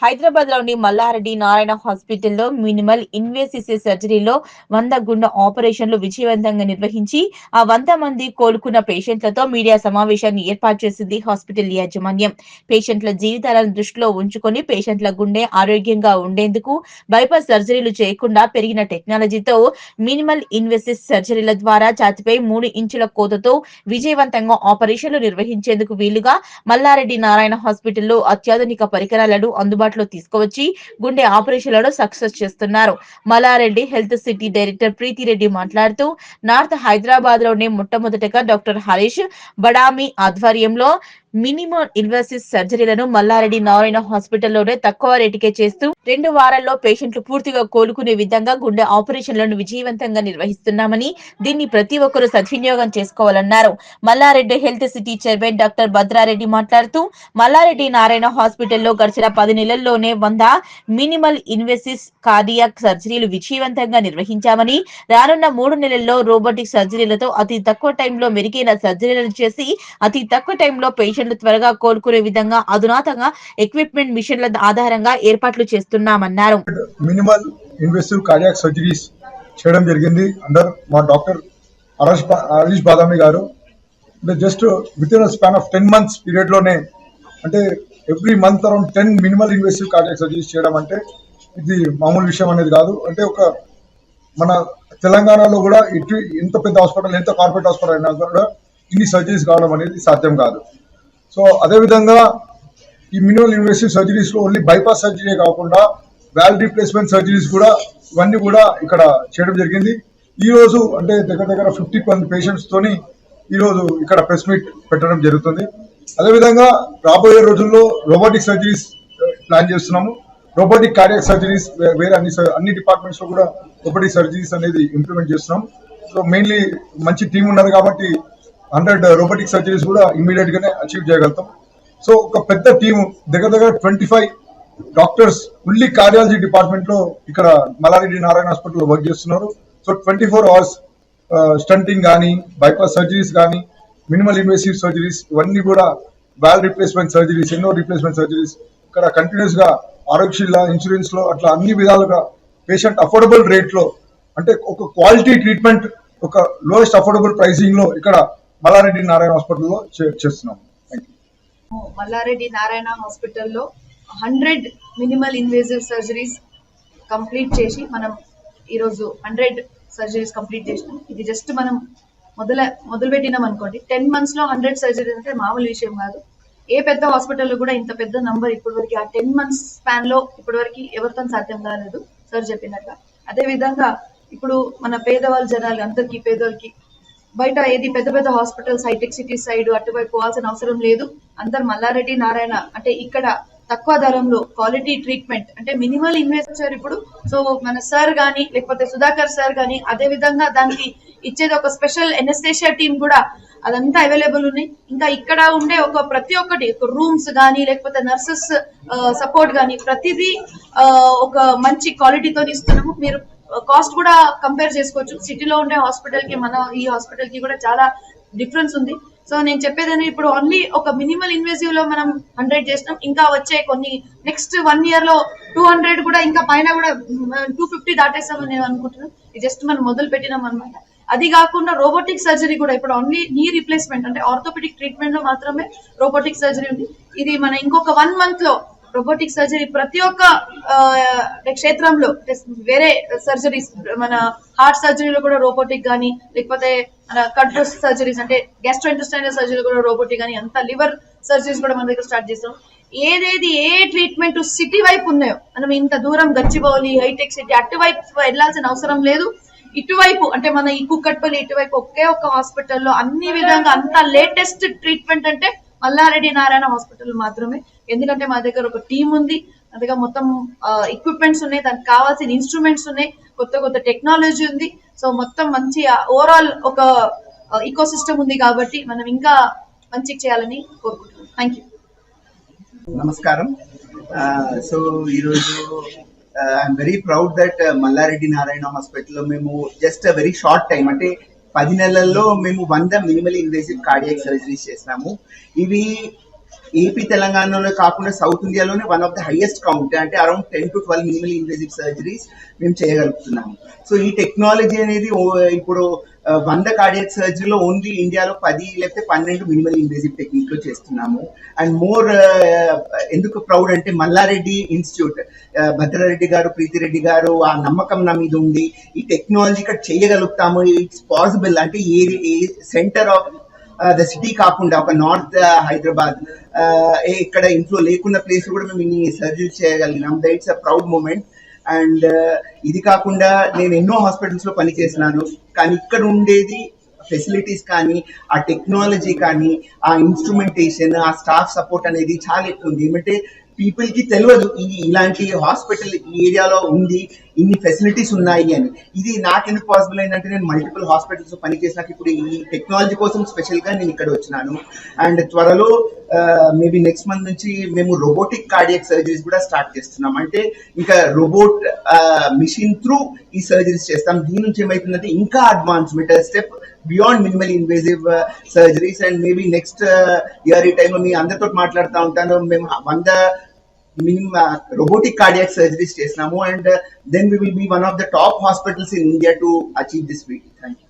హైదరాబాద్లోని మల్లారెడ్డి నారాయణ హాస్పిటల్లో minimal invasive సర్జరీలో వంద గుండె ఆపరేషన్లు విజయవంతంగా నిర్వహించి ఆ వంద మంది కోలుకున్న పేషెంట్లతో మీడియా సమావేశాన్ని ఏర్పాటు చేసింది హాస్పిటల్ యాజమాన్యం. పేషెంట్ల జీవితాలను దృష్టిలో ఉంచుకొని పేషెంట్ల గుండె ఆరోగ్యంగా ఉండేందుకు బైపాస్ సర్జరీలు చేయకుండా పెరిగిన టెక్నాలజీతో మినిమల్ ఇన్వెసిస్ సర్జరీల ద్వారా ఛాతిపై మూడు ఇంచుల కోతతో విజయవంతంగా ఆపరేషన్లు నిర్వహించేందుకు వీలుగా మల్లారెడ్డి నారాయణ హాస్పిటల్లో అత్యాధునిక పరికరాలను అందుబాటులో తీసుకువచ్చి గుండె ఆపరేషన్లను సక్సెస్ చేస్తున్నారు. Mallareddy health city director Preethi Reddy మాట్లాడుతూ నార్త్ హైదరాబాద్లోనే మొట్టమొదటగా డాక్టర్ హరీష్ బడామి ఆధ్వర్యంలో మినిమం ఇన్వెసివ్ సర్జరీలను మల్లారెడ్డి నారాయణ హాస్పిటల్లోనే తక్కువ రేటుకే చేస్తూ రెండు వారాల్లో పేషెంట్లు పూర్తిగా కోలుకునే విధంగా గుండె ఆపరేషన్లను విజయవంతంగా నిర్వహిస్తున్నామని దీన్ని ప్రతి ఒక్కరూ సద్వినియోగం చేసుకోవాలన్నారు. Malla Reddy health city chairman doctor Bhadra Reddy మాట్లాడుతూ మల్లారెడ్డి నారాయణ హాస్పిటల్లో గడిచిన పది నెలల్లోనే వంద మినిమల్ ఇన్వెసిస్ కార్డియాక్ సర్జరీలు విజయవంతంగా నిర్వహించామని రానున్న మూడు నెలల్లో రోబోటిక్ సర్జరీలతో అతి తక్కువ టైంలో మెరుగైన సర్జరీలను చేసి అతి తక్కువ టైంలో పేషెంట్ పేషెంట్లు త్వరగా కోలుకునే విధంగా అధునాతంగా ఎక్విప్మెంట్ మిషన్ల ఆధారంగా ఏర్పాట్లు చేస్తున్నామన్నారు. మినిమల్ ఇన్వెసివ్ కార్డియాక్ సర్జరీస్ చేయడం జరిగింది. అండర్ మా డాక్టర్ హరీష్ బా- హరీష్ బాదామి గారు. అంటే just with in span of ten months పీరియడ్లోనే అంటే every month around ten minimal invasive cardiac surgeries చేయడం అంటే ఇది మామూలు విషయం అనేది కాదు. అంటే ఒక మన తెలంగాణలో కూడా ఇటు ఎంత పెద్ద హాస్పిటల్ ఎంత కార్పొరేట్ హాస్పిటల్ అయినా కూడా ఇన్ని సర్జరీస్ కావడం అనేది సాధ్యం కాదు. సో అదేవిధంగా ఈ మినిమల్ ఇన్వెస్టివ్ సర్జరీస్లో ఓన్లీ బైపాస్ సర్జరీ కాకుండా వాల్ రీప్లేస్మెంట్ సర్జరీస్ కూడా ఇవన్నీ కూడా ఇక్కడ చేయడం జరిగింది. ఈరోజు అంటే దగ్గర దగ్గర ఫిఫ్టీ మంది పేషెంట్స్తోని ఈరోజు ఈ రోజు ఇక్కడ ప్రెస్ మీట్ పెట్టడం జరుగుతుంది. అదేవిధంగా రాబోయే రోజుల్లో రోబోటిక్ సర్జరీస్ ప్లాన్ చేస్తున్నాము. రోబోటిక్ కార్డియాక్ సర్జరీస్ వేరే అన్ని అన్ని డిపార్ట్మెంట్స్లో కూడా రోబోటిక్ సర్జరీస్ అనేది ఇంప్లిమెంట్ చేస్తున్నాం. సో మెయిన్లీ మంచి టీం ఉన్నారు కాబట్టి హండ్రెడ్ రోబోటిక్ సర్జరీస్ కూడా ఇమీడియట్ గానే అచీవ్ చేయగలుగుతాం. సో ఒక పెద్ద టీము దగ్గర దగ్గర twenty five doctors only cardiology డిపార్ట్మెంట్లో ఇక్కడ మల్లారెడ్డి నారాయణ హాస్పిటల్ వర్క్ చేస్తున్నారు. So twenty four hours stunting కానీ బైపాస్ సర్జరీస్ కానీ మినిమల్ ఇన్వేసివ్ సర్జరీస్ ఇవన్నీ కూడా వాల్ రిప్లేస్మెంట్ సర్జరీస్ ఎన్నో రిప్లేస్మెంట్ సర్జరీస్ ఇక్కడ కంటిన్యూస్గా ఆరోగ్యశీల ఇన్సూరెన్స్లో అట్లా అన్ని విధాలుగా పేషెంట్ అఫోర్డబుల్ రేట్లో అంటే ఒక క్వాలిటీ ట్రీట్మెంట్ ఒక లోయెస్ట్ అఫోర్డబుల్ ప్రైసింగ్లో ఇక్కడ మల్లారెడ్డి నారాయణ హాస్పిటల్లో చే- చేస్తున్నాం. మల్లారెడ్డి నారాయణ హాస్పిటల్లో hundred minimal invasive surgeries complete చేసి మనం ఈరోజు హండ్రెడ్ సర్జరీస్ కంప్లీట్ చేసినాం. ఇది జస్ట్ మనం మొదల మొదలు పెట్టినాం అనుకోండి. టెన్ మంత్స్లో హండ్రెడ్ సర్జరీస్ అంటే మామూలు విషయం కాదు. ఏ పెద్ద హాస్పిటల్లో కూడా ఇంత పెద్ద నంబర్ ఇప్పటివరకు ఆ టెన్ మంత్స్ స్పాన్లో ఇప్పటివరకు ఎవరితో సాధ్యం కాలేదు. సార్ చెప్పినట్టు అదే విధంగా ఇప్పుడు మన పేదవాళ్ళ జనాలు అందరికీ పేదోళ్ళకి బయట ఏది పెద్ద పెద్ద హాస్పిటల్స్ హైటెక్ సిటీ సైడ్ అటువైపు పోవాల్సిన అవసరం లేదు. అందరు మల్లారెడ్డి నారాయణ అంటే ఇక్కడ తక్కువ ధరంలో క్వాలిటీ ట్రీట్మెంట్ అంటే మినిమల్ ఇన్వెస్టర్ ఇప్పుడు. సో మన సార్ గానీ లేకపోతే సుధాకర్ సార్ గానీ అదే విధంగా దానికి ఇచ్చేది ఒక స్పెషల్ ఎనస్థేషియా టీం కూడా. అదంతా అవైలబుల్ ఉన్నాయి ఇంకా ఇక్కడ ఉండే ఒక ప్రతి ఒక్కటి రూమ్స్ కానీ లేకపోతే నర్సెస్ సపోర్ట్ కానీ ప్రతిదీ ఒక మంచి క్వాలిటీతో ఇస్తున్నాము. మీరు కాస్ట్ కూడా కంపేర్ చేసుకోవచ్చు. సిటీలో ఉండే హాస్పిటల్కి మన ఈ హాస్పిటల్కి కూడా చాలా డిఫరెన్స్ ఉంది. సో నేను చెప్పేదని ఇప్పుడు ఓన్లీ ఒక మినిమల్ ఇన్వెసివ్లో మనం హండ్రెడ్ చేసినాం. ఇంకా వచ్చే కొన్ని నెక్స్ట్ వన్ ఇయర్లో టూ హండ్రెడ్ కూడా ఇంకా పైన కూడా టూ ఫిఫ్టీ దాటేస్తామని నేను అనుకుంటున్నాను. ఇది జస్ట్ మనం మొదలు పెట్టినాం అనమాట అది కాకుండా రోబోటిక్ సర్జరీ కూడా ఇప్పుడు ఓన్లీ నీ రిప్లేస్మెంట్ అంటే ఆర్థోపెడిక్ ట్రీట్మెంట్లో మాత్రమే రోబోటిక్ సర్జరీ ఉంది. ఇది మన ఇంకొక వన్ మంత్లో రోబోటిక్ సర్జరీ ప్రతి ఒక్క ఆ, క్షేత్రంలో వేరే సర్జరీస్ మన హార్ట్ సర్జరీలో కూడా రోబోటిక్ కానీ లేకపోతే మన కంట్రో సర్జరీస్ అంటే గ్యాస్ట్రోఇంటెస్టైనల్ సర్జరీ కూడా రోబోటిక్ కానీ అంత లివర్ సర్జరీస్ కూడా మన దగ్గర స్టార్ట్ చేస్తాం. ఏదేది ఏ ట్రీట్మెంట్ సిటీ వైపు ఉన్నాయో మనం ఇంత దూరం గచ్చిబౌలి హైటెక్ సిటీ అటువైపు వెళ్ళాల్సిన అవసరం లేదు. ఇటువైపు అంటే మన ఈ కుక్కట్పల్లి ఇటువైపు ఒకే ఒక హాస్పిటల్లో అన్ని విధంగా అంత లేటెస్ట్ ట్రీట్మెంట్ అంటే మల్లారెడ్డి నారాయణ హాస్పిటల్ మాత్రమే. ఎందుకంటే మా దగ్గర ఒక టీం ఉంది. మా మొత్తం ఎక్విప్మెంట్స్ ఉన్నాయి. దానికి కావాల్సిన ఇన్స్ట్రుమెంట్స్ ఉన్నాయి. కొత్త కొత్త టెక్నాలజీ ఉంది. సో మొత్తం మంచి ఓవరాల్ ఒక ఈకో సిస్టమ్ ఉంది కాబట్టి మనం ఇంకా మంచి చేయాలని కోరుకుంటున్నాం. థ్యాంక్ యూ నమస్కారం. సో ఈరోజు I'm very proud that Malla Reddy Narayana హాస్పిటల్లో మేము జస్ట్ వెరీ షార్ట్ టైం అంటే పది నెలల్లో మేము వంద మినిమల్ ఇన్వేసివ్ కార్డియాక్ సర్జరీస్ చేసినాము. ఇవి ఏపీ తెలంగాణలో కాకుండా సౌత్ ఇండియాలోనే one of the highest count అంటే around ten to twelve minimal invasive surgeries మేము చేయగలుగుతున్నాము. సో ఈ టెక్నాలజీ అనేది ఇప్పుడు వంద కార్డియక్ సర్జరీలో ఓన్లీ ఇండియాలో పది లేకపోతే పన్నెండు మినిమల్ ఇన్వేజివ్ టెక్నిక్లో చేస్తున్నాము. అండ్ మోర్ ఎందుకు ప్రౌడ్ అంటే మల్లారెడ్డి ఇన్స్టిట్యూట్ భద్రారెడ్డి గారు ప్రీతిరెడ్డి గారు ఆ నమ్మకం నా మీద ఉంది. ఈ టెక్నాలజీ ఇక్కడ చేయగలుగుతాము. ఇట్స్ పాసిబుల్ అంటే a centre of the city కాకుండా ఒక నార్త్ హైదరాబాద్ ఇక్కడ ఇంట్లో లేకున్న ప్లేస్ కూడా మేము ఇన్ని surgery చేయగలిగినాం. That's a proud moment and ఇది కాకుండా నేను ఎన్నో హాస్పిటల్స్లో పని చేసినాను కానీ ఇక్కడ ఉండేది ఫెసిలిటీస్ కానీ ఆ టెక్నాలజీ కానీ ఆ ఇన్స్ట్రుమెంటేషన్ ఆ స్టాఫ్ సపోర్ట్ అనేది చాలా ఎక్కువ ఉంది. ఏమంటే పీపుల్కి తెలియదు ఇది ఇలాంటి హాస్పిటల్ ఈ ఏరియాలో ఉంది. ఇన్ని ఫెసిలిటీస్ ఉన్నాయి అని. ఇది నాకెందుకు పాసిబుల్ అయిందంటే నేను మల్టిపుల్ హాస్పిటల్స్ పని చేసినాక ఇప్పుడు ఈ టెక్నాలజీ కోసం స్పెషల్గా నేను ఇక్కడ వచ్చినాను. అండ్ త్వరలో మేబీ నెక్స్ట్ మంత్ నుంచి మేము రోబోటిక్ కార్డియక్ సర్జరీస్ కూడా స్టార్ట్ చేస్తున్నాం. అంటే ఇంకా రోబోట్ మిషన్ త్రూ ఈ సర్జరీస్ చేస్తాం. దీని నుంచి ఏమైతుందంటే ఇంకా advancement step beyond minimal invasive surgeries and maybe next year ఈ టైంలో మీ అందరితో మాట్లాడుతూ ఉంటాను. మేము వంద Mean, robotic cardiac surgery states more and uh, then we will be one of the top hospitals in India to achieve this feat. Thank you.